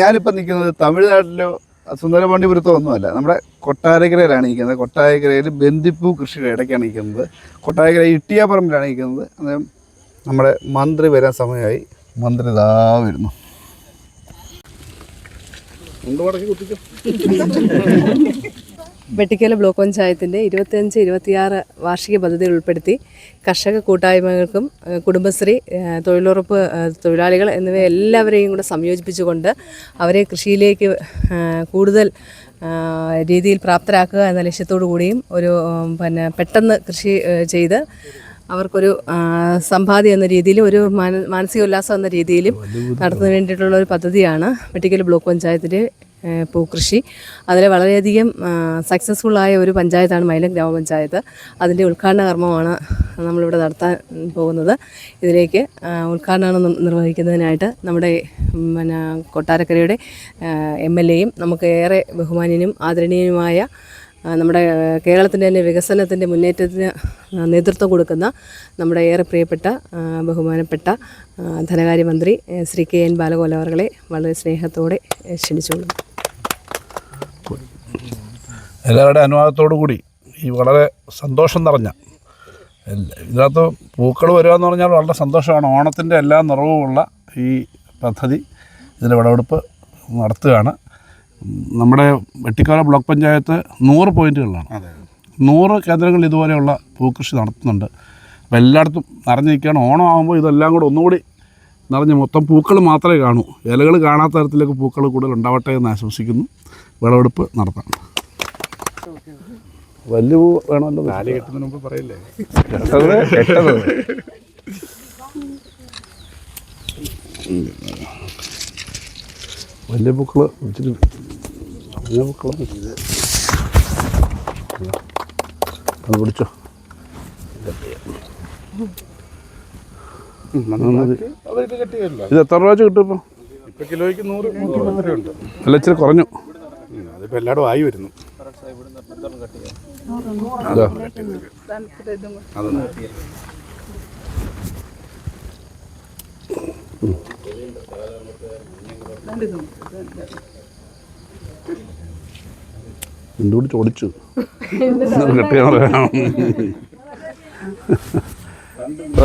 ഞാനിപ്പോൾ നിൽക്കുന്നത് തമിഴ്നാട്ടിലോ സുന്ദരപാണ്ഡിപുരത്തോ ഒന്നുമല്ല നമ്മുടെ കൊട്ടാരക്കരയിലാണ് നിൽക്കുന്നത്. കൊട്ടാരക്കരയിൽ ബന്ദിപ്പൂ കൃഷിയുടെ ഇടയ്ക്കാണ് നിൽക്കുന്നത്. കൊട്ടാരക്കര ഇട്ടിയാപ്പറമ്പിലാണ് നിൽക്കുന്നത്. അന്നേരം നമ്മുടെ മന്ത്രി വരാൻ സമയമായി. മന്ത്രി ഇതാ വരുന്നു. വെട്ടിക്കല ബ്ലോക്ക് പഞ്ചായത്തിന്റെ ഇരുപത്തിയഞ്ച് ഇരുപത്തിയാറ് വാർഷിക പദ്ധതിയിൽ ഉൾപ്പെടുത്തി കർഷക കൂട്ടായ്മകൾക്കും കുടുംബശ്രീ തൊഴിലുറപ്പ് തൊഴിലാളികൾ എന്നിവ എല്ലാവരെയും കൂടെ സംയോജിപ്പിച്ചുകൊണ്ട് അവരെ കൃഷിയിലേക്ക് കൂടുതൽ രീതിയിൽ പ്രാപ്തരാക്കുക എന്ന ലക്ഷ്യത്തോടു കൂടിയും ഒരു പിന്നെ പെട്ടെന്ന് കൃഷി ചെയ്ത് അവർക്കൊരു സമ്പാദ്യം എന്ന രീതിയിലും ഒരു മാന- മാനസിക ഉല്ലാസം എന്ന രീതിയിലും നടത്തുന്നതിന് വേണ്ടിയിട്ടുള്ള ഒരു പദ്ധതിയാണ് വെട്ടിക്കൽ ബ്ലോക്ക് പഞ്ചായത്തിന്റെ പൂക്കൃഷി. അതിൽ വളരെയധികം സക്സസ്ഫുള്ളായ ഒരു പഞ്ചായത്താണ് മൈലം ഗ്രാമപഞ്ചായത്ത്. അതിന്റെ ഉദ്ഘാടന കർമ്മമാണ് നമ്മളിവിടെ നടത്താൻ പോകുന്നത്. ഇതിലേക്ക് ഉദ്ഘാടനം നിർവഹിക്കുന്നതിനായിട്ട് നമ്മുടെ പിന്നെ കൊട്ടാരക്കരയുടെ എം എൽ എയും നമുക്ക് ഏറെ ബഹുമാന്യനും ആദരണീയനുമായ നമ്മുടെ കേരളത്തിന്റെ തന്നെ വികസനത്തിന്റെ മുന്നേറ്റത്തിന് നേതൃത്വം കൊടുക്കുന്ന നമ്മുടെ ഏറെ പ്രിയപ്പെട്ട ബഹുമാനപ്പെട്ട ധനകാര്യമന്ത്രി ശ്രീ കെ എൻ ബാലഗോപാൽ വളരെ സ്നേഹത്തോടെ ക്ഷണിച്ചുകൊള്ളുന്നു. എല്ലാവരുടെ അനുവാദത്തോടു കൂടി ഈ വളരെ സന്തോഷം നിറഞ്ഞ ഇതിനകത്ത് പൂക്കൾ വരിക എന്ന് പറഞ്ഞാൽ വളരെ സന്തോഷമാണ്. ഓണത്തിന്റെ എല്ലാ നിറവുമുള്ള ഈ പദ്ധതി ഇതിന്റെ വിളവെടുപ്പ് നടത്തുകയാണ്. നമ്മുടെ വെട്ടിക്കാല ബ്ലോക്ക് പഞ്ചായത്ത് നൂറ് പോയിന്റുകളിലാണ് നൂറ് കേന്ദ്രങ്ങളിൽ ഇതുപോലെയുള്ള പൂക്കൃഷി നടത്തുന്നുണ്ട്. അപ്പോൾ എല്ലായിടത്തും നിറഞ്ഞിരിക്കുകയാണ് ഓണം ആകുമ്പോൾ ഇതെല്ലാം കൂടെ ഒന്നുകൂടി നിറഞ്ഞ് മൊത്തം പൂക്കൾ മാത്രമേ കാണൂ. ഇലകൾ കാണാത്ത തരത്തിലേക്ക് പൂക്കൾ കൂടുതൽ ഉണ്ടാവട്ടെ എന്ന് ആശംസിക്കുന്നു. വിളവെടുപ്പ് നടത്താം. വലിയ പൂ വേണമല്ലോ താലി കെട്ടുന്നതിന് മുമ്പ് പറയില്ലേ? കെട്ടത് കെട്ടത് വലിയ പൂക്കൾ ഇച്ചിരി വലിയ പൂക്കൾ അത് പിടിച്ചോ. അവർക്ക് കെട്ടിയല്ലോ ഇത് എത്ര രൂപ കിട്ടും ഇപ്പോൾ ഇപ്പൊ കിലോയ്ക്ക് നൂറ് നൂറ്റി ഉണ്ട്. അല്ല ഇച്ചിരി കുറഞ്ഞു. അതിപ്പോ എല്ലായിടും ആയി വരുന്നു. എന്തുകൂടി ചോദിച്ചു?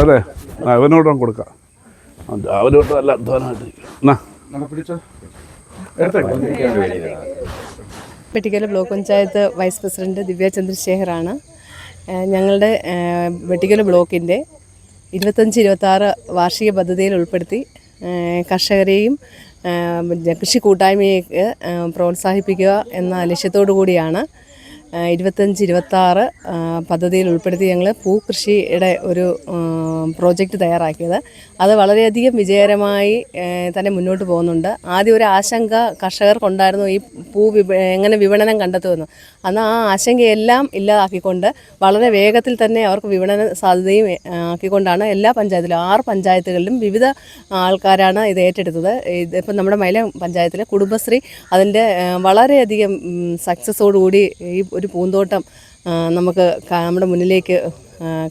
അതെ അവനോടും കൊടുക്കാം. രാവിലെ തൊട്ട് നല്ല അധ്വാനമായിട്ട് എന്നാ പിടിച്ചോ? പിടിച്ചോ വെട്ടിക്കല block panchayat vice president Divya ചന്ദ്രശേഖറാണ്. ഞങ്ങളുടെ വെട്ടിക്കൽ ബ്ലോക്കിന്റെ ഇരുപത്തഞ്ച് ഇരുപത്താറ് വാർഷിക പദ്ധതിയിൽ ഉൾപ്പെടുത്തി കർഷകരെയും കൃഷി കൂട്ടായ്മയൊക്കെ പ്രോത്സാഹിപ്പിക്കുക എന്ന ലക്ഷ്യത്തോടു കൂടിയാണ് ഇരുപത്തഞ്ച് ഇരുപത്താറ് പദ്ധതിയിൽ ഉൾപ്പെടുത്തി ഞങ്ങൾ പൂക്കൃഷിയുടെ ഒരു പ്രോജക്റ്റ് തയ്യാറാക്കിയത്. അത് വളരെയധികം വിജയകരമായി തന്നെ മുന്നോട്ട് പോകുന്നുണ്ട്. ആദ്യം ഒരു ആശങ്ക കർഷകർക്കുണ്ടായിരുന്നു ഈ പൂ വിപ എങ്ങനെ വിപണനം കണ്ടെത്തുമെന്ന്. അന്ന് ആ ആശങ്കയെല്ലാം ഇല്ലാതാക്കിക്കൊണ്ട് വളരെ വേഗത്തിൽ തന്നെ അവർക്ക് വിപണന സാധ്യതയും ആക്കിക്കൊണ്ടാണ് എല്ലാ പഞ്ചായത്തിലും ആറ് പഞ്ചായത്തുകളിലും വിവിധ ആൾക്കാരാണ് ഇത് ഏറ്റെടുത്തത്. ഇതിപ്പം നമ്മുടെ മൈല പഞ്ചായത്തിലെ കുടുംബശ്രീ അതിന്റെ വളരെയധികം സക്സസ്സോടുകൂടി ഈ ഒരു പൂന്തോട്ടം നമുക്ക് നമ്മുടെ മുന്നിലേക്ക്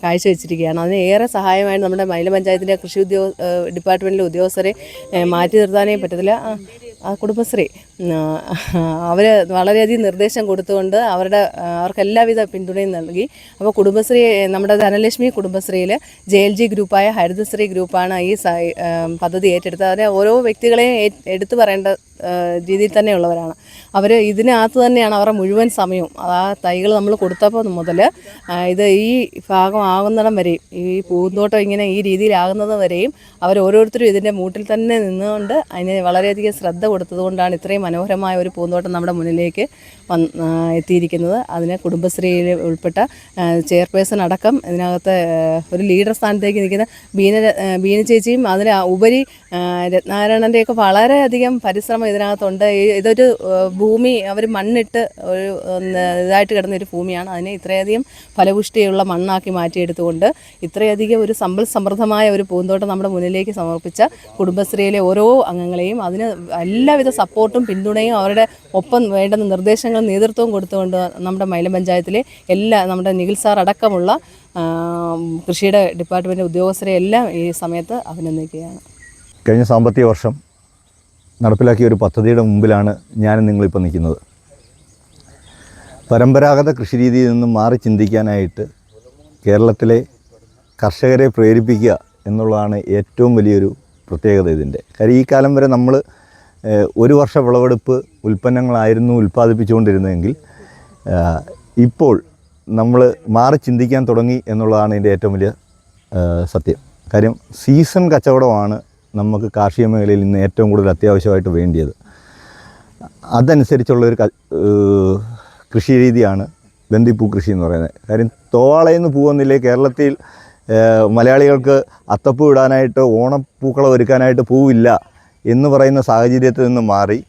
കാഴ്ചവെച്ചിരിക്കുകയാണ്. അതിന് ഏറെ സഹായമായിട്ട് നമ്മുടെ മൈല പഞ്ചായത്തിന്റെ കൃഷി ഉദ്യോഗ ഡിപ്പാർട്ട്മെന്റിലെ ഉദ്യോഗസ്ഥരെ മാറ്റി നിർത്താനേ പറ്റത്തില്ല. കുടുംബശ്രീ. അവർ വളരെയധികം നിർദ്ദേശം കൊടുത്തുകൊണ്ട് അവരുടെ അവർക്ക് എല്ലാവിധ പിന്തുണയും നൽകി. അപ്പോൾ കുടുംബശ്രീ നമ്മുടെ ധനലക്ഷ്മി കുടുംബശ്രീയിൽ ജെ എൽ ജി ഗ്രൂപ്പായ ഹരിതശ്രീ ഗ്രൂപ്പാണ് ഈ പദ്ധതി ഏറ്റെടുത്തത്. അതിനെ ഓരോ വ്യക്തികളെയും എടുത്തു പറയേണ്ട രീതിയിൽ തന്നെയുള്ളവരാണ്. അവർ ഇതിനകത്ത് തന്നെയാണ് അവരുടെ മുഴുവൻ സമയവും. ആ തൈകൾ നമ്മൾ കൊടുത്തപ്പോൾ മുതൽ ഇത് ഈ ഭാഗം ആകുന്നിടം വരെയും ഈ പൂന്തോട്ടം ഇങ്ങനെ ഈ രീതിയിലാകുന്നത് വരെയും അവർ ഓരോരുത്തരും ഇതിന്റെ മൂട്ടിൽ തന്നെ നിന്നുകൊണ്ട് അതിന് വളരെയധികം ശ്രദ്ധ കൊടുത്തതുകൊണ്ടാണ് ഇത്രയും മനോഹരമായ ഒരു പൂന്തോട്ടം നമ്മുടെ മുന്നിലേക്ക് വന്ന് എത്തിയിരിക്കുന്നത്. അതിന് കുടുംബശ്രീയിൽ ഉൾപ്പെട്ട ചെയർപേഴ്സൺ അടക്കം ഇതിനകത്ത് ഒരു ലീഡർ സ്ഥാനത്തേക്ക് നിൽക്കുന്ന ബീന ബീന ചേച്ചിയും അതിന് ഉപരി രത്നാരായണന്റെയൊക്കെ വളരെയധികം പരിശ്രമം ഇതിനകത്തുണ്ട്. ഇതൊരു ഭൂമി അവർ മണ്ണിട്ട് ഒരു ഇതായിട്ട് കിടന്ന ഒരു ഭൂമിയാണ്. അതിനെ ഇത്രയധികം ഫലപുഷ്ടിയുള്ള മണ്ണാക്കി മാറ്റിയെടുത്തുകൊണ്ട് ഇത്രയധികം ഒരു സമ്പൽ സമൃദ്ധമായ ഒരു പൂന്തോട്ടം നമ്മുടെ മുന്നിലേക്ക് സമർപ്പിച്ച കുടുംബശ്രീയിലെ ഓരോ അംഗങ്ങളെയും അതിന് എല്ലാവിധ സപ്പോർട്ടും പിന്തുണയും അവരുടെ ഒപ്പം വേണ്ടുന്ന നിർദ്ദേശങ്ങളും നേതൃത്വവും കൊടുത്തുകൊണ്ട് നമ്മുടെ മൈലം പഞ്ചായത്തിലെ എല്ലാ നമ്മുടെ നിഖിൽ സാർ അടക്കമുള്ള കൃഷിയുടെ ഡിപ്പാർട്ട്മെന്റ് ഉദ്യോഗസ്ഥരെ എല്ലാം ഈ സമയത്ത് അഭിനന്ദിക്കുകയാണ്. കഴിഞ്ഞ സാമ്പത്തിക വർഷം നടപ്പിലാക്കിയ ഒരു പദ്ധതിയുടെ മുമ്പിലാണ് ഞാനും നിങ്ങളിപ്പോൾ നിൽക്കുന്നത്. പരമ്പരാഗത കൃഷി രീതിയിൽ നിന്നും മാറി ചിന്തിക്കാനായിട്ട് കേരളത്തിലെ കർഷകരെ പ്രേരിപ്പിക്കുക എന്നുള്ളതാണ് ഏറ്റവും വലിയൊരു പ്രത്യേകത ഇതിന്റെ. കാര്യം ഈ കാലം വരെ നമ്മൾ ഒരു വർഷ വിളവെടുപ്പ് ഉൽപ്പന്നങ്ങളായിരുന്നു ഉൽപ്പാദിപ്പിച്ചുകൊണ്ടിരുന്നതെങ്കിൽ ഇപ്പോൾ നമ്മൾ മാറി ചിന്തിക്കാൻ തുടങ്ങി എന്നുള്ളതാണ് ഇതിന്റെ ഏറ്റവും വലിയ സത്യം. കാര്യം സീസൺ കച്ചവടമാണ് നമുക്ക് കാർഷിക മേഖലയിൽ ഇന്ന് ഏറ്റവും കൂടുതൽ അത്യാവശ്യമായിട്ട് വേണ്ടിയത്. അതനുസരിച്ചുള്ളൊരു കൃഷി രീതിയാണ് ബന്ദിപ്പൂ കൃഷി എന്ന് പറയുന്നത്. കാര്യം തോവാളയിൽ നിന്ന് പൂവെന്നില്ലേ കേരളത്തിൽ മലയാളികൾക്ക് അത്തപ്പൂ ഇടാനായിട്ട് ഓണപ്പൂക്കളം ഒരുക്കാനായിട്ട് പൂവില്ല. എന്ന് പറയുന്ന സാഹചര്യത്തിൽ നിന്ന് മാറി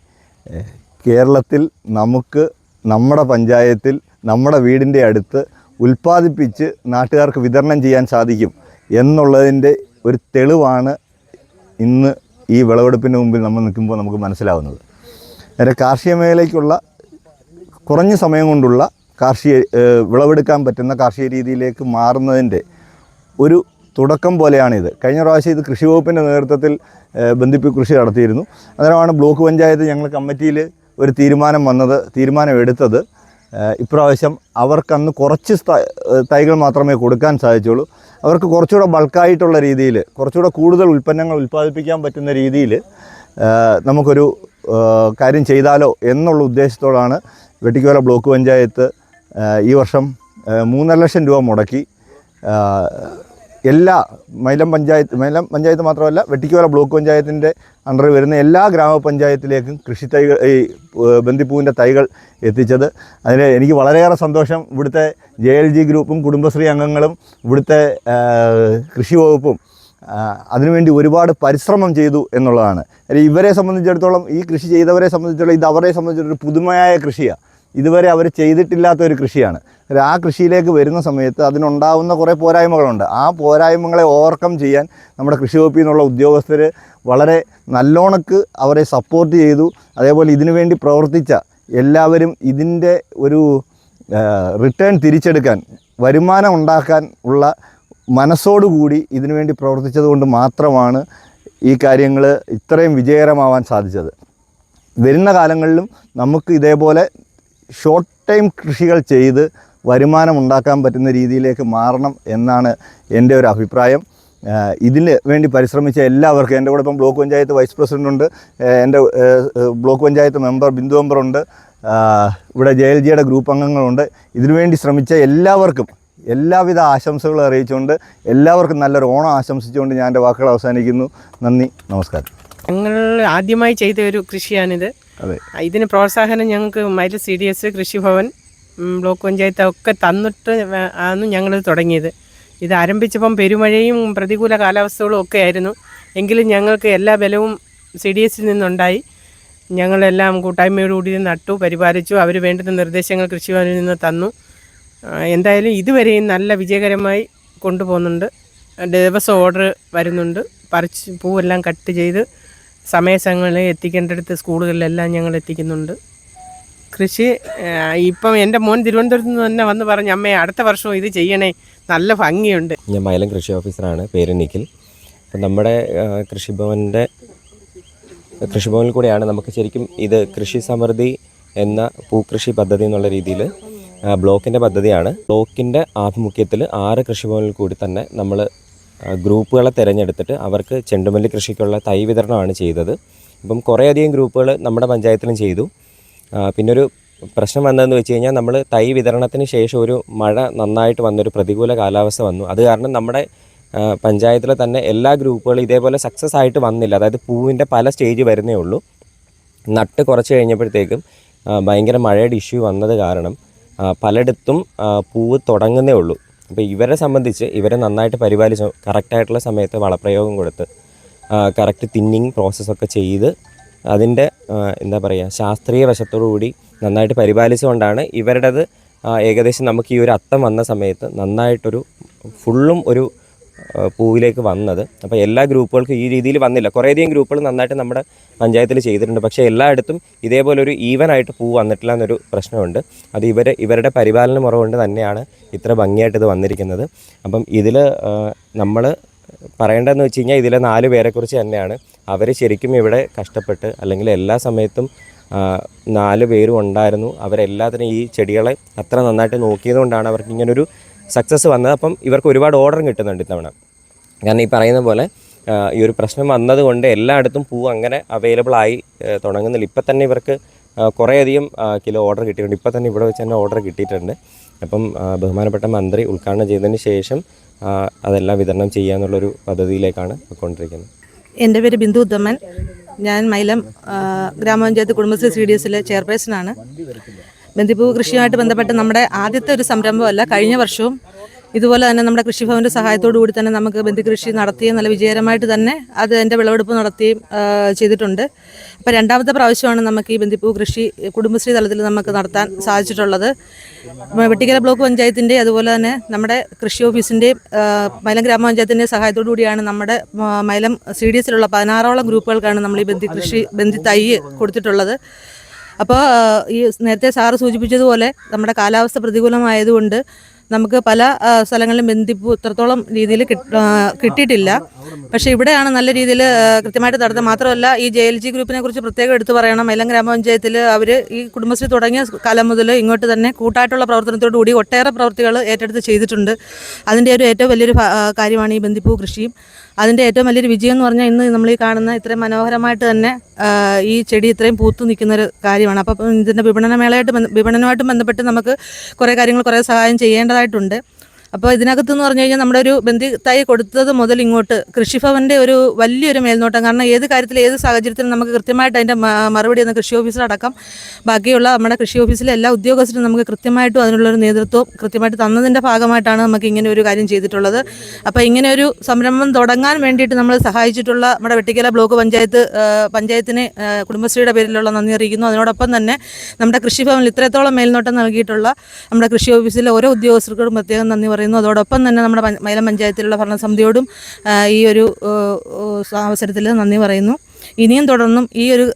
കേരളത്തിൽ നമുക്ക് നമ്മുടെ പഞ്ചായത്തിൽ നമ്മുടെ വീടിന്റെ അടുത്ത് ഉൽപ്പാദിപ്പിച്ച് നാട്ടുകാർക്ക് വിതരണം ചെയ്യാൻ സാധിക്കും എന്നുള്ളതിന്റെ ഒരു തെളിവാണ് ഇന്ന് ഈ വിളവെടുപ്പിന് മുമ്പിൽ നമ്മൾ നിൽക്കുമ്പോൾ നമുക്ക് മനസ്സിലാവുന്നത്. നേരെ കാർഷിക മേഖലയ്ക്കുള്ള കുറഞ്ഞ സമയം കൊണ്ടുള്ള കാർഷിക വിളവെടുക്കാൻ പറ്റുന്ന കാർഷിക രീതിയിലേക്ക് മാറുന്നതിന്റെ ഒരു തുടക്കം പോലെയാണിത്. കഴിഞ്ഞ പ്രാവശ്യം ഇത് കൃഷി വകുപ്പിന്റെ നേതൃത്വത്തിൽ ബന്ധിപ്പി കൃഷി നടത്തിയിരുന്നു. അന്നേരമാണ് ബ്ലോക്ക് പഞ്ചായത്ത് ഞങ്ങൾ കമ്മിറ്റിയിൽ ഒരു തീരുമാനം വന്നത് തീരുമാനം എടുത്തത്. ഇപ്രാവശ്യം അവർക്കന്ന് കുറച്ച് തൈകൾ മാത്രമേ കൊടുക്കാൻ സാധിച്ചുള്ളൂ. അവർക്ക് കുറച്ചുകൂടെ ബൾക്കായിട്ടുള്ള രീതിയിൽ കുറച്ചുകൂടെ കൂടുതൽ ഉൽപ്പന്നങ്ങൾ ഉൽപ്പാദിപ്പിക്കാൻ പറ്റുന്ന രീതിയിൽ നമുക്കൊരു കാര്യം ചെയ്താലോ എന്നുള്ള ഉദ്ദേശത്തോടാണ് വെട്ടിക്കോല ബ്ലോക്ക് പഞ്ചായത്ത് ഈ വർഷം മൂന്നര ലക്ഷം രൂപ മുടക്കി എല്ലാ മൈലം പഞ്ചായത്ത് മൈലം പഞ്ചായത്ത് മാത്രമല്ല വെട്ടിക്കോല ബ്ലോക്ക് പഞ്ചായത്തിന്റെ അണ്ടറിൽ വരുന്ന എല്ലാ ഗ്രാമപഞ്ചായത്തിലേക്കും കൃഷി തൈകൾ ഈ ബന്ദിപ്പൂവിന്റെ തൈകൾ എത്തിച്ചത്. അതിന് എനിക്ക് വളരെയേറെ സന്തോഷം. ഇവിടുത്തെ ജെ എൽ ജി ഗ്രൂപ്പും കുടുംബശ്രീ അംഗങ്ങളും ഇവിടുത്തെ കൃഷി വകുപ്പും അതിനുവേണ്ടി ഒരുപാട് പരിശ്രമം ചെയ്തു എന്നുള്ളതാണ്. ഇവരെ സംബന്ധിച്ചിടത്തോളം ഈ കൃഷി ചെയ്തവരെ സംബന്ധിച്ചിടത്തോളം ഇത് അവരെ സംബന്ധിച്ചിടത്തോളം പുതുമയായ കൃഷിയാണ് ഇതുവരെ അവർ ചെയ്തിട്ടില്ലാത്ത ഒരു കൃഷിയാണ്. ആ കൃഷിയിലേക്ക് വരുന്ന സമയത്ത് അതിനുണ്ടാവുന്ന കുറേ പോരായ്മകളുണ്ട്. ആ പോരായ്മകളെ ഓവർകം ചെയ്യാൻ നമ്മുടെ കൃഷി വകുപ്പിൽ നിന്നുള്ള ഉദ്യോഗസ്ഥർ വളരെ നല്ലോണക്ക് അവരെ സപ്പോർട്ട് ചെയ്തു. അതേപോലെ ഇതിനു വേണ്ടി പ്രവർത്തിച്ച എല്ലാവരും ഇതിന്റെ ഒരു റിട്ടേൺ തിരിച്ചെടുക്കാൻ വരുമാനം ഉണ്ടാക്കാൻ ഉള്ള മനസ്സോടുകൂടി ഇതിനുവേണ്ടി പ്രവർത്തിച്ചത് കൊണ്ട് മാത്രമാണ് ഈ കാര്യങ്ങൾ ഇത്രയും വിജയകരമാവാൻ സാധിച്ചത്. വരുന്ന കാലങ്ങളിലും നമുക്ക് ഇതേപോലെ ഷോർട്ട് ടൈം കൃഷികൾ ചെയ്ത് വരുമാനം ഉണ്ടാക്കാൻ പറ്റുന്ന രീതിയിലേക്ക് മാറണം എന്നാണ് എന്റെ ഒരു അഭിപ്രായം. ഇതിന് വേണ്ടി പരിശ്രമിച്ച എല്ലാവർക്കും എന്റെ കൂടെ ഇപ്പം ബ്ലോക്ക് പഞ്ചായത്ത് വൈസ് പ്രസിഡന്റ് ഉണ്ട് എന്റെ ബ്ലോക്ക് പഞ്ചായത്ത് മെമ്പർ ബിന്ദു മെമ്പറുണ്ട് ഇവിടെ ജെ എൽ ജിയുടെ ഗ്രൂപ്പ് അംഗങ്ങളുണ്ട്. ഇതിനുവേണ്ടി ശ്രമിച്ച എല്ലാവർക്കും എല്ലാവിധ ആശംസകളും അറിയിച്ചുകൊണ്ട് എല്ലാവർക്കും നല്ലൊരു ഓണം ആശംസിച്ചുകൊണ്ട് ഞാൻ എന്റെ വാക്കുകൾ അവസാനിക്കുന്നു. നന്ദി നമസ്കാരം. ഞങ്ങൾ ആദ്യമായി ചെയ്ത ഒരു കൃഷിയാണിത്. അതെ. ഇതിന് പ്രോത്സാഹനം ഞങ്ങൾക്ക് mile C D S Krishibhavan block panchayat ഒക്കെ തന്നിട്ട് ആണ് ഞങ്ങൾ തുടങ്ങിയത്. ഇത് ആരംഭിച്ചപ്പം പെരുമഴയും പ്രതികൂല കാലാവസ്ഥകളും ഒക്കെ ആയിരുന്നു. എങ്കിലും ഞങ്ങൾക്ക് എല്ലാ ബലവും സി ഡി എസിൽ നിന്നുണ്ടായി. ഞങ്ങളെല്ലാം കൂട്ടായ്മയോടുകൂടി നട്ടു പരിപാലിച്ചു. അവർ വേണ്ടുന്ന നിർദ്ദേശങ്ങൾ കൃഷിഭവനിൽ നിന്ന് തന്നു. എന്തായാലും ഇതുവരെയും നല്ല വിജയകരമായി കൊണ്ടുപോകുന്നുണ്ട്. ദിവസം ഓർഡർ വരുന്നുണ്ട്. പറിച്ച് പൂവെല്ലാം കട്ട് ചെയ്ത് സമയസങ്ങളിൽ എത്തിക്കേണ്ടടുത്ത് സ്കൂളുകളിലെല്ലാം ഞങ്ങൾ എത്തിക്കുന്നുണ്ട്. കൃഷി ഇപ്പം എന്റെ മോൻ തിരുവനന്തപുരത്ത് നിന്ന് തന്നെ വന്ന് പറഞ്ഞു അമ്മേ അടുത്ത വർഷവും ഇത് ചെയ്യണേ നല്ല ഭംഗിയുണ്ട്. ഞാൻ മൈലം കൃഷി ഓഫീസറാണ് പേര് അപ്പം നമ്മുടെ കൃഷിഭവന്റെ കൃഷിഭവനിൽ കൂടെയാണ് നമുക്ക് ശരിക്കും ഇത് കൃഷി സമൃദ്ധി എന്ന പൂക്കൃഷി പദ്ധതി എന്നുള്ള രീതിയിൽ ബ്ലോക്കിന്റെ പദ്ധതിയാണ്. ബ്ലോക്കിന്റെ ആഭിമുഖ്യത്തിൽ ആറ് കൃഷിഭവനിൽ കൂടി തന്നെ നമ്മൾ ഗ്രൂപ്പുകളെ തിരഞ്ഞെടുത്തിട്ട് അവർക്ക് ചെണ്ടുമല്ലി കൃഷിക്കുള്ള തൈ വിതരണമാണ് ചെയ്തത്. ഇപ്പം കുറേയധികം ഗ്രൂപ്പുകൾ നമ്മുടെ പഞ്ചായത്തിലും ചെയ്തു. പിന്നൊരു പ്രശ്നം വന്നതെന്ന് വെച്ച് കഴിഞ്ഞാൽ നമ്മൾ തൈ വിതരണത്തിന് ശേഷം ഒരു മഴ നന്നായിട്ട് വന്നൊരു പ്രതികൂല കാലാവസ്ഥ വന്നു. അത് കാരണം നമ്മുടെ പഞ്ചായത്തിലെ തന്നെ എല്ലാ ഗ്രൂപ്പുകളും ഇതേപോലെ സക്സസ് ആയിട്ട് വന്നില്ല. അതായത് പൂവിന്റെ പല സ്റ്റേജ് വരുന്നേ ഉള്ളൂ. നട്ട് കുറച്ച് കഴിഞ്ഞപ്പോഴത്തേക്കും ഭയങ്കര മഴയുടെ ഇഷ്യൂ വന്നത് കാരണം പലയിടത്തും പൂവ് തുടങ്ങുന്നേ ഉള്ളൂ. അപ്പോൾ ഇവരെ സംബന്ധിച്ച് ഇവരെ നന്നായിട്ട് പരിപാലിച്ച് കറക്റ്റായിട്ടുള്ള സമയത്ത് വളപ്രയോഗം കൊടുത്ത് കറക്റ്റ് തിന്നിങ് പ്രോസസ്സൊക്കെ ചെയ്ത് അതിന്റെ എന്താ പറയുക ശാസ്ത്രീയ വശത്തോടു കൂടി നന്നായിട്ട് പരിപാലിച്ചുകൊണ്ടാണ് ഇവരുടേത് ഏകദേശം നമുക്ക് ഈ ഒരു അത്തം വന്ന സമയത്ത് നന്നായിട്ടൊരു ഫുള്ളും ഒരു പൂവിലേക്ക് വന്നത്. അപ്പോൾ എല്ലാ ഗ്രൂപ്പുകൾക്കും ഈ രീതിയിൽ വന്നില്ല. കുറേയധികം ഗ്രൂപ്പുകൾ നന്നായിട്ട് നമ്മുടെ പഞ്ചായത്തിൽ ചെയ്തിട്ടുണ്ട്. പക്ഷേ എല്ലായിടത്തും ഇതേപോലെ ഒരു ഈവൻ ആയിട്ട് പൂ വന്നിട്ടില്ല എന്നൊരു പ്രശ്നമുണ്ട്. അത് ഇവർ ഇവരുടെ പരിപാലന കുറവുകൊണ്ട് കൊണ്ട് തന്നെയാണ് ഇത്ര ഭംഗിയായിട്ട് ഇത് വന്നിരിക്കുന്നത്. അപ്പം ഇതിൽ നമ്മൾ പറയേണ്ടതെന്ന് വെച്ച് കഴിഞ്ഞാൽ ഇതിലെ നാല് പേരെക്കുറിച്ച് തന്നെയാണ്. അവർ ശരിക്കും ഇവിടെ കഷ്ടപ്പെട്ട് അല്ലെങ്കിൽ എല്ലാ സമയത്തും നാല് പേരും ഉണ്ടായിരുന്നു. അവരെല്ലാത്തിനും ഈ ചെടികളെ അത്ര നന്നായിട്ട് നോക്കിയതുകൊണ്ടാണ് അവർക്ക് ഇങ്ങനൊരു സക്സസ് വന്നത്. അപ്പം ഇവർക്ക് ഒരുപാട് ഓർഡർ കിട്ടുന്നുണ്ട് ഇത്തവണ. കാരണം ഈ പറയുന്ന പോലെ ഈ ഒരു പ്രശ്നം വന്നതുകൊണ്ട് എല്ലായിടത്തും പൂ അങ്ങനെ അവൈലബിൾ ആയി തുടങ്ങുന്നില്ല. ഇപ്പം തന്നെ ഇവർക്ക് കുറേയധികം കിലോ ഓർഡർ കിട്ടിയിട്ടുണ്ട്. ഇപ്പം തന്നെ ഇവിടെ വെച്ച് തന്നെ ഓർഡർ കിട്ടിയിട്ടുണ്ട്. അപ്പം ബഹുമാനപ്പെട്ട മന്ത്രി ഉദ്ഘാടനം ചെയ്തതിന് ശേഷം അതെല്ലാം വിതരണം ചെയ്യാന്നുള്ളൊരു പദ്ധതിയിലേക്കാണ് പോയിക്കൊണ്ടിരിക്കുന്നത് എന്റെ പേര് ബിന്ദു ഉത്തമൻ. ഞാൻ മൈലം ഗ്രാമപഞ്ചായത്ത് കുടുംബശ്രീ സി ഡി എസിലെ ചെയർപേഴ്സണാണ്. ബന്ദിപ്പൂ കൃഷിയുമായിട്ട് ബന്ധപ്പെട്ട് നമ്മുടെ ആദ്യത്തെ ഒരു സംരംഭമല്ല കഴിഞ്ഞ വർഷവും ഇതുപോലെ തന്നെ നമ്മുടെ കൃഷിഭവന്റെ സഹായത്തോടു കൂടി തന്നെ നമുക്ക് ബന്ദി കൃഷി നടത്തിയും നല്ല വിജയകരമായിട്ട് തന്നെ അത് എന്റെ വിളവെടുപ്പ് നടത്തിയും ചെയ്തിട്ടുണ്ട്. അപ്പോൾ രണ്ടാമത്തെ പ്രാവശ്യമാണ് നമുക്ക് ഈ ബന്ദിപ്പൂ കൃഷി കുടുംബശ്രീ തലത്തിൽ നമുക്ക് നടത്താൻ സാധിച്ചിട്ടുള്ളത്. വെട്ടിക്കര ബ്ലോക്ക് പഞ്ചായത്തിന്റെ അതുപോലെ തന്നെ നമ്മുടെ കൃഷി ഓഫീസിന്റെയും മൈലം ഗ്രാമപഞ്ചായത്തിന്റെ സഹായത്തോടു കൂടിയാണ് നമ്മുടെ മൈലം സി ഡി എസിലുള്ള പതിനാറോളം ഗ്രൂപ്പുകൾക്കാണ് നമ്മൾ ഈ ബന്ദി കൃഷി ബന്ദി തൈ കൊടുത്തിട്ടുള്ളത്. അപ്പോൾ ഈ നേരത്തെ സാറ് സൂചിപ്പിച്ചതുപോലെ നമ്മുടെ കാലാവസ്ഥ പ്രതികൂലമായതുകൊണ്ട് നമുക്ക് പല സ്ഥലങ്ങളിലും ബന്ധിപ്പ് ഇത്രത്തോളം രീതിയിൽ കിട്ടിയിട്ടില്ല. പക്ഷെ ഇവിടെയാണ് നല്ല രീതിയിൽ കൃത്യമായിട്ട് നടത്തുന്നത് മാത്രമല്ല ഈ ജെ എൽ ജി ഗ്രൂപ്പിനെ കുറിച്ച് പ്രത്യേകം എടുത്തു പറയണം. എല്ലാം ഗ്രാമപഞ്ചായത്തിൽ അവർ ഈ കുടുംബശ്രീ തുടങ്ങിയ കാലം മുതൽ ഇങ്ങോട്ട് തന്നെ കൂട്ടായിട്ടുള്ള പ്രവർത്തനത്തോടു കൂടി ഒട്ടേറെ പ്രവൃത്തികൾ ഏറ്റെടുത്ത് ചെയ്തിട്ടുണ്ട്. അതിന്റെ ഒരു ഏറ്റവും വലിയൊരു കാര്യമാണ് ഈ ബന്ദിപ്പൂ കൃഷിയും. അതിന്റെ ഏറ്റവും വലിയൊരു വിജയം എന്ന് പറഞ്ഞാൽ ഇന്ന് നമ്മൾ ഈ കാണുന്ന ഇത്രയും മനോഹരമായിട്ട് തന്നെ ഈ ചെടി ഇത്രയും പൂത്തു നിൽക്കുന്ന ഒരു കാര്യമാണ്. അപ്പം ഇതിന്റെ വിപണന മേളയായിട്ട് വിപണനമായിട്ട് ബന്ധപ്പെട്ട് നമുക്ക് കുറേ കാര്യങ്ങൾ കുറേ സഹായം ചെയ്യേണ്ടതായിട്ടുണ്ട്. അപ്പോൾ ഇതിനകത്ത് എന്ന് പറഞ്ഞു കഴിഞ്ഞാൽ നമ്മുടെ ഒരു ബന്ധി തൈ കൊടുത്തത് മുതൽ ഇങ്ങോട്ട് കൃഷിഭവന്റെ ഒരു വലിയൊരു മേൽനോട്ടം. കാരണം ഏത് കാര്യത്തിൽ ഏത് സാഹചര്യത്തിലും നമുക്ക് കൃത്യമായിട്ട് അതിന്റെ മറുപടി എന്ന കൃഷി ഓഫീസറടക്കം ബാക്കിയുള്ള നമ്മുടെ കൃഷി ഓഫീസിലെ എല്ലാ ഉദ്യോഗസ്ഥരും നമുക്ക് കൃത്യമായിട്ടും അതിനുള്ളൊരു നേതൃത്വം കൃത്യമായിട്ട് തന്നതിന്റെ ഭാഗമായിട്ടാണ് നമുക്ക് ഇങ്ങനെ ഒരു കാര്യം ചെയ്തിട്ടുള്ളത്. അപ്പോൾ ഇങ്ങനെ ഒരു സംരംഭം തുടങ്ങാൻ വേണ്ടിയിട്ട് നമ്മൾ സഹായിച്ചിട്ടുള്ള നമ്മുടെ വെട്ടിക്കല ബ്ലോക്ക് പഞ്ചായത്ത് പഞ്ചായത്തിന് കുടുംബശ്രീയുടെ പേരിലുള്ള നന്ദി അറിയിക്കുന്നു. അതിനോടൊപ്പം തന്നെ നമ്മുടെ കൃഷിഭവനിൽ ഇത്രത്തോളം മേൽനോട്ടം നൽകിയിട്ടുള്ള നമ്മുടെ കൃഷി ഓഫീസിലെ ഓരോ ഉദ്യോഗസ്ഥർക്കും പ്രത്യേകം നന്ദി പറയുന്നു. അതോടൊപ്പം തന്നെ നമ്മുടെ മൈലം പഞ്ചായത്തിലുള്ള ഭരണസമിതിയോടും ഈ ഒരു അവസരത്തിൽ നന്ദി പറയുന്നു. ഇനിയും തുടർന്നും ഈ ഒരു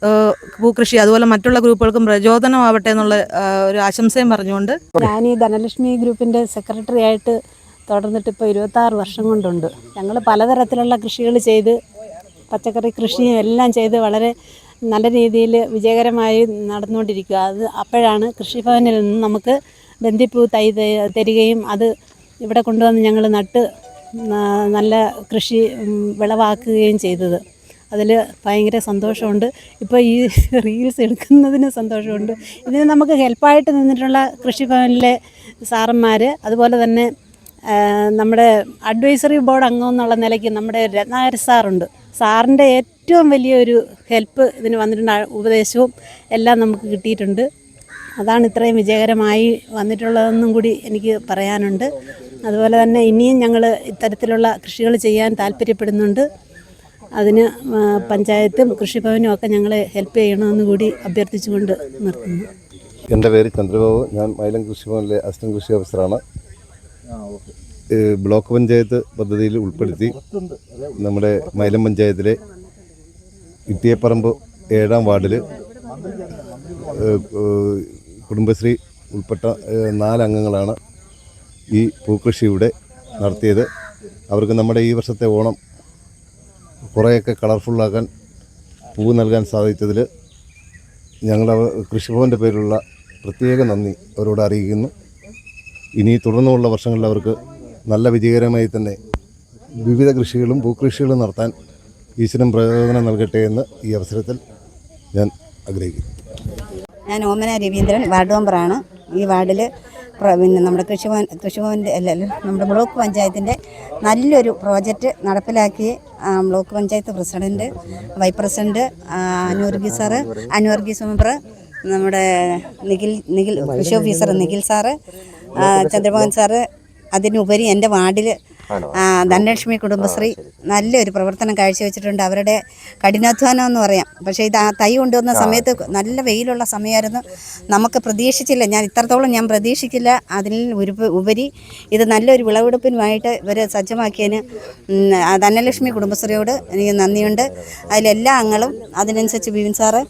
ഭൂകൃഷി അതുപോലെ മറ്റുള്ള ഗ്രൂപ്പുകൾക്കും പ്രചോദനമാവട്ടെ എന്നുള്ള ഒരു ആശംസയും പറഞ്ഞുകൊണ്ട് ഞാൻ ഈ ധനലക്ഷ്മി ഗ്രൂപ്പിന്റെ സെക്രട്ടറി ആയിട്ട് തുടർന്നിട്ട് ഇപ്പോൾ ഇരുപത്താറ് വർഷം കൊണ്ടുണ്ട്. ഞങ്ങൾ പലതരത്തിലുള്ള കൃഷികൾ ചെയ്ത് പച്ചക്കറി കൃഷിയും എല്ലാം ചെയ്ത് വളരെ നല്ല രീതിയിൽ വിജയകരമായി നടന്നുകൊണ്ടിരിക്കുക. അത് അപ്പോഴാണ് കൃഷിഭവനിൽ നിന്ന് നമുക്ക് ബന്ധിപ്പൂ ത- തരികയും അത് ഇവിടെ കൊണ്ടുവന്ന് ഞങ്ങൾ നട്ട് നല്ല കൃഷി വിളവാക്കുകയും ചെയ്തത്. അതിൽ ഭയങ്കര സന്തോഷമുണ്ട്. ഇപ്പോൾ ഈ റീൽസ് എടുക്കുന്നതിന് സന്തോഷമുണ്ട്. ഇതിന് നമുക്ക് ഹെൽപ്പായിട്ട് നിന്നിട്ടുള്ള കൃഷിഭവനിലെ സാറന്മാർ അതുപോലെ തന്നെ നമ്മുടെ അഡ്വൈസറി ബോർഡ് അംഗം എന്നുള്ള നിലയ്ക്ക് നമ്മുടെ രത്നാകര സാറുണ്ട്. സാറിന്റെ ഏറ്റവും വലിയൊരു ഹെൽപ്പ് ഇതിന് വന്നിട്ടുണ്ട്. ഉപദേശവും എല്ലാം നമുക്ക് കിട്ടിയിട്ടുണ്ട്. അതാണ് ഇത്രയും വിജയകരമായി വന്നിട്ടുള്ളതെന്നും കൂടി എനിക്ക് പറയാനുണ്ട്. അതുപോലെ തന്നെ ഇനിയും ഞങ്ങൾ ഇത്തരത്തിലുള്ള കൃഷികൾ ചെയ്യാൻ താല്പര്യപ്പെടുന്നുണ്ട്. അതിന് പഞ്ചായത്തും കൃഷിഭവനും ഒക്കെ ഞങ്ങളെ ഹെൽപ്പ് ചെയ്യണമെന്ന് കൂടി അഭ്യർത്ഥിച്ചുകൊണ്ട് നിർത്തുന്നു. എന്റെ പേര് ചന്ദ്രബാബു. ഞാൻ മൈലം കൃഷിഭവനിലെ അസിസ്റ്റന്റ് കൃഷി ഓഫീസറാണ്. ബ്ലോക്ക് പഞ്ചായത്ത് പദ്ധതിയിൽ ഉൾപ്പെടുത്തി നമ്മുടെ മൈലം പഞ്ചായത്തിലെ ഇട്ടിയപ്പറമ്പ് ഏഴാം വാർഡിൽ കുടുംബശ്രീ ഉൾപ്പെട്ട നാലംഗങ്ങളാണ് ഈ പൂക്കൃഷി ഇവിടെ നടത്തിയത്. അവർക്ക് നമ്മുടെ ഈ വർഷത്തെ ഓണം കുറേയൊക്കെ കളർഫുള്ളാക്കാൻ പൂ നൽകാൻ സാധിച്ചതിൽ ഞങ്ങൾ കൃഷിഭവന്റെ പേരിലുള്ള പ്രത്യേക നന്ദി അവരോട് അറിയിക്കുന്നു. ഇനി തുടർന്നുള്ള വർഷങ്ങളിൽ അവർക്ക് നല്ല വിജയകരമായി തന്നെ വിവിധ കൃഷികളും ഭൂകൃഷികളും നടത്താൻ ഈശ്വരൻ പ്രചോദനം നൽകട്ടെ എന്ന് ഈ അവസരത്തിൽ ഞാൻ ആഗ്രഹിക്കുന്നു. ഞാൻ ഓമന രവീന്ദ്രൻ വാർഡ് മെമ്പറാണ്. ഈ വാർഡിൽ പിന്നെ നമ്മുടെ കൃഷിഭവൻ കൃഷിഭവന്റെ അല്ലല്ലോ അല്ല, നമ്മുടെ ബ്ലോക്ക് പഞ്ചായത്തിന്റെ നല്ലൊരു പ്രോജക്റ്റ് നടപ്പിലാക്കി block panchayat president vice president Anuvargi sir Anuvargi member നമ്മുടെ നിഖിൽ നിഖിൽ കൃഷി officer Nikhil sir Chandramohan sir അതിനുപരി എന്റെ വാർഡിൽ ധനലക്ഷ്മി കുടുംബശ്രീ നല്ലൊരു പ്രവർത്തനം കാഴ്ചവെച്ചിട്ടുണ്ട്. അവരുടെ കഠിനാധ്വാനം എന്ന് പറയാം. പക്ഷേ ഇത് ആ തൈ കൊണ്ടുവന്ന സമയത്ത് നല്ല വെയിലുള്ള സമയമായിരുന്നു. നമുക്ക് പ്രതീക്ഷിച്ചില്ല. ഞാൻ ഇത്രത്തോളം ഞാൻ പ്രതീക്ഷിച്ചില്ല. അതിൽ ഒരു ഉപരി ഇത് നല്ലൊരു വിളവെടുപ്പിനുമായിട്ട് ഇവർ സജ്ജമാക്കിയതിന് ധനലക്ഷ്മി കുടുംബശ്രീയോട് എനിക്ക് നന്ദിയുണ്ട്. അതിലെല്ലാ അംഗങ്ങളും അതിനനുസരിച്ച് ബിവിൻ സാറ്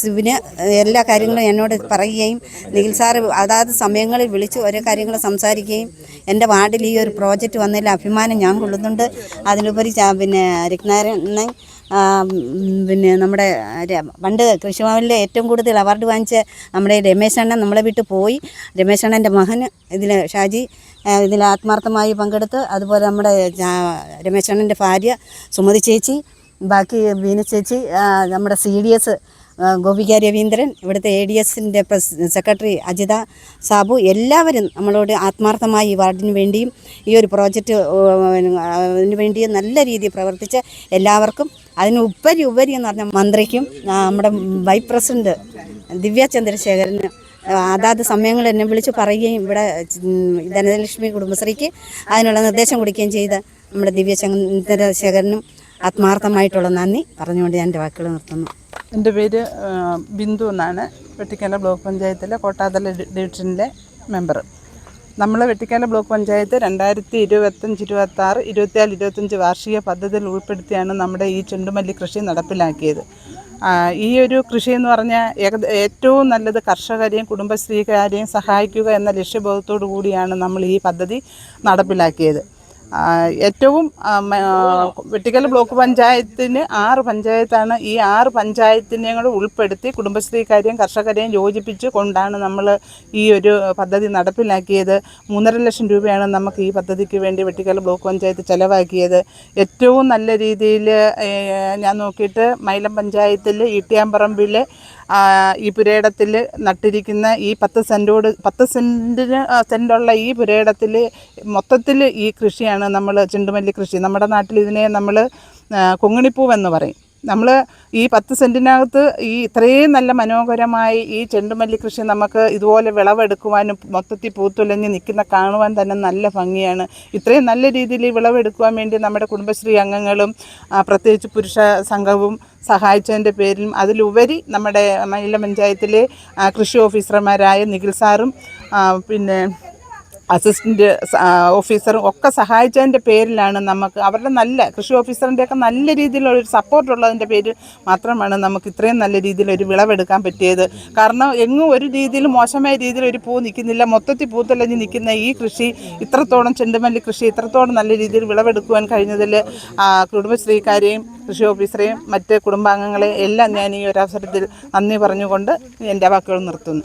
സിബിന് എല്ലാ കാര്യങ്ങളും എന്നോട് പറയുകയും നിഖിൽ സാറ് അതാത് സമയങ്ങളിൽ വിളിച്ച് ഓരോ കാര്യങ്ങൾ സംസാരിക്കുകയും എന്റെ വാർഡിൽ ഈ ഒരു പ്രോജക്റ്റ് വന്നതിൽ അഭിമാനം ഞാൻ കൊള്ളുന്നുണ്ട്. അതിലുപരി പിന്നെ രത്നാരായണനെ പിന്നെ നമ്മുടെ പണ്ട് കൃഷിഭവനിലെ ഏറ്റവും കൂടുതൽ അവാർഡ് വാങ്ങിച്ച നമ്മുടെ രമേശ് അണ്ണൻ നമ്മളെ വിട്ട് പോയി. രമേശ് അണ്ണന്റെ മകന് ഇതിൽ ഷാജി ഇതിൽ ആത്മാർത്ഥമായി പങ്കെടുത്ത് അതുപോലെ നമ്മുടെ രമേശ് അണ്ണന്റെ ഭാര്യ സുമതി ചേച്ചി ബാക്കി ബീന ചേച്ചി നമ്മുടെ C D S Gopika Raveendran ഇവിടുത്തെ എ ഡി എസിന്റെ സെക്രട്ടറി അജിത സാബു എല്ലാവരും നമ്മളോട് ആത്മാർത്ഥമായി ഈ വാർഡിന് വേണ്ടിയും ഈ ഒരു പ്രോജക്റ്റ് വേണ്ടിയും നല്ല രീതിയിൽ പ്രവർത്തിച്ച എല്ലാവർക്കും അതിന് ഉപരി ഉപരി എന്ന് പറഞ്ഞ മന്ത്രിക്കും നമ്മുടെ വൈസ് പ്രസിഡന്റ് ദിവ്യ ചന്ദ്രശേഖരന് അതാത് സമയങ്ങളിൽ എന്നെ വിളിച്ച് പറയുകയും ഇവിടെ ധനലക്ഷ്മി കുടുംബശ്രീക്ക് അതിനുള്ള നിർദ്ദേശം കൊടുക്കുകയും ചെയ്ത നമ്മുടെ ദിവ്യ ചന്ദ്രശേഖരനും ആത്മാർത്ഥമായിട്ടുള്ള നന്ദി പറഞ്ഞുകൊണ്ട് ഞാൻ എന്റെ വാക്കുകൾ നിർത്തുന്നു. എന്റെ പേര് ബിന്ദു എന്നാണ്. വെട്ടിക്കാല ബ്ലോക്ക് പഞ്ചായത്തിലെ കോട്ടാതല ഡിവിഷനിലെ മെമ്പർ. നമ്മൾ വെട്ടിക്കാല ബ്ലോക്ക് പഞ്ചായത്ത് രണ്ടായിരത്തി ഇരുപത്തഞ്ച് ഇരുപത്തി ആറ് ഇരുപത്തിനാല് ഇരുപത്തഞ്ച് വാർഷിക പദ്ധതിയിൽ ഉൾപ്പെടുത്തിയാണ് നമ്മുടെ ഈ ചെണ്ടുമല്ലി കൃഷി നടപ്പിലാക്കിയത്. ഈ ഒരു കൃഷി എന്ന് പറഞ്ഞാൽ ഏറ്റവും നല്ലത് കർഷകരെയും കുടുംബശ്രീക്കാരെയും സഹായിക്കുക എന്ന ലക്ഷ്യബോധത്തോടു കൂടിയാണ് നമ്മൾ ഈ പദ്ധതി നടപ്പിലാക്കിയത്. ഏറ്റവും വെട്ടിക്കൽ ബ്ലോക്ക് പഞ്ചായത്തിന് ആറ് പഞ്ചായത്താണ് ഈ ആറ് പഞ്ചായത്തിനെ കൂടെ ഉൾപ്പെടുത്തി കുടുംബശ്രീക്കാരെയും കർഷകരെയും യോജിപ്പിച്ച് കൊണ്ടാണ് നമ്മൾ ഈ ഒരു പദ്ധതി നടപ്പിലാക്കിയത്. മൂന്നര ലക്ഷം രൂപയാണ് നമുക്ക് ഈ പദ്ധതിക്ക് വേണ്ടി വെട്ടിക്കൽ ബ്ലോക്ക് പഞ്ചായത്ത് ചിലവാക്കിയത്. ഏറ്റവും നല്ല രീതിയിൽ ഞാൻ നോക്കിയിട്ട് മൈലം പഞ്ചായത്തിൽ ഈട്ടിയാമ്പറമ്പിൽ ആ, ഈ പുരയിടത്തിൽ നട്ടിരിക്കുന്ന ഈ പത്ത് സെന്റോട് പത്ത് സെന്റിന് സെന്റുള്ള ഈ പുരയിടത്തിൽ മൊത്തത്തിൽ ഈ കൃഷിയാണ് നമ്മൾ ചെണ്ടുമല്ലി കൃഷി. നമ്മുടെ നാട്ടിൽ ഇതിനെ നമ്മൾ കൊങ്ങിണിപ്പൂവെന്ന് പറയും. നമ്മൾ ഈ പത്ത് സെന്റിനകത്ത് ഈ ഇത്രയും നല്ല മനോഹരമായി ഈ ചെണ്ടുമല്ലി കൃഷി നമുക്ക് ഇതുപോലെ വിളവെടുക്കുവാനും മൊത്തത്തിൽ പൂത്തുലഞ്ഞ് നിൽക്കുന്ന കാണുവാൻ തന്നെ നല്ല ഭംഗിയാണ്. ഇത്രയും നല്ല രീതിയിൽ ഈ വിളവെടുക്കുവാൻ വേണ്ടി നമ്മുടെ കുടുംബശ്രീ അംഗങ്ങളും പ്രത്യേകിച്ച് പുരുഷ സംഘവും സഹായിച്ചതിന്റെ പേരിലും അതിലുപരി നമ്മുടെ മഹിള പഞ്ചായത്തിലെ കൃഷി ഓഫീസർമാരായ നിഖിൽ സാറും പിന്നെ അസിസ്റ്റന്റ് ഓഫീസറും ഒക്കെ സഹായിച്ചതിന്റെ പേരിലാണ് നമുക്ക് അവരുടെ നല്ല കൃഷി ഓഫീസറിന്റെയൊക്കെ നല്ല രീതിയിലുള്ള ഒരു സപ്പോർട്ട് ഉള്ളതിന്റെ പേര് മാത്രമാണ് നമുക്ക് ഇത്രയും നല്ല രീതിയിൽ ഒരു വിളവെടുക്കാൻ പറ്റിയത്. കാരണം എങ്ങും ഒരു രീതിയിൽ മോശമായ രീതിയിൽ ഒരു പൂ നിൽക്കുന്നില്ല. മൊത്തത്തിൽ പൂത്തലഞ്ഞ് നിൽക്കുന്ന ഈ കൃഷി ഇത്രത്തോളം ചെണ്ടുമല്ലി കൃഷി ഇത്രത്തോളം നല്ല രീതിയിൽ വിളവെടുക്കുവാൻ കഴിഞ്ഞതിൽ കുടുംബശ്രീക്കാരെയും കൃഷി ഓഫീസറെയും മറ്റ് കുടുംബാംഗങ്ങളെയും എല്ലാം ഞാൻ ഈ ഒരു അവസരത്തിൽ നന്ദി പറഞ്ഞുകൊണ്ട് എന്റെ വാക്കുകൾ നിർത്തുന്നു.